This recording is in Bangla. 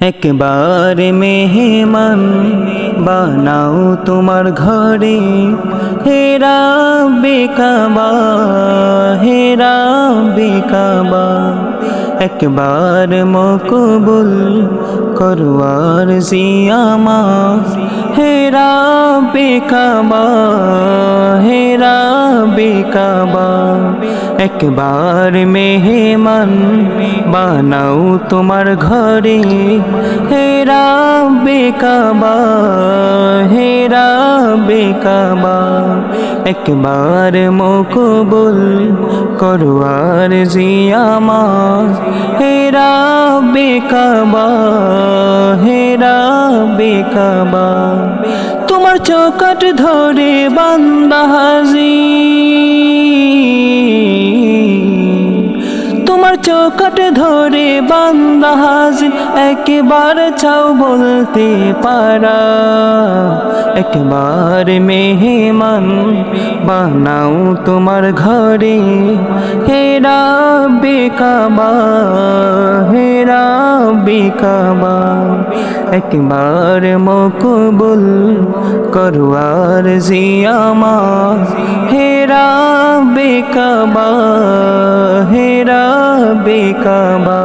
একবার মেহমান বানাও তোমার ঘরে হেরা বেকাবা হেরা বেকাবা একবার মকবুল করওয়ার জিয়ামা হেরা বেকাবা হেরা বেকাবা একবার মেহমান বানাও তোমার ঘরে। হেরা বেকাবা হেরা বেকাবা একবার মকবুল করওয়ার জিয়ামা। হেরা বেকাবা হেরা বেকাবা তোমার চৌকাট ধরে বান্দা হাজি। তোমার চৌকাট ধরে বান্দা হাজির, একবার চাও বলতে পারা। একবার মেহমান বানাও তোমার ঘরে হেরা বেকাবা হেরা বেকাবা একবার মকবুল করওয়ার জিয়ামা হেরা বেকাবা বেকাবা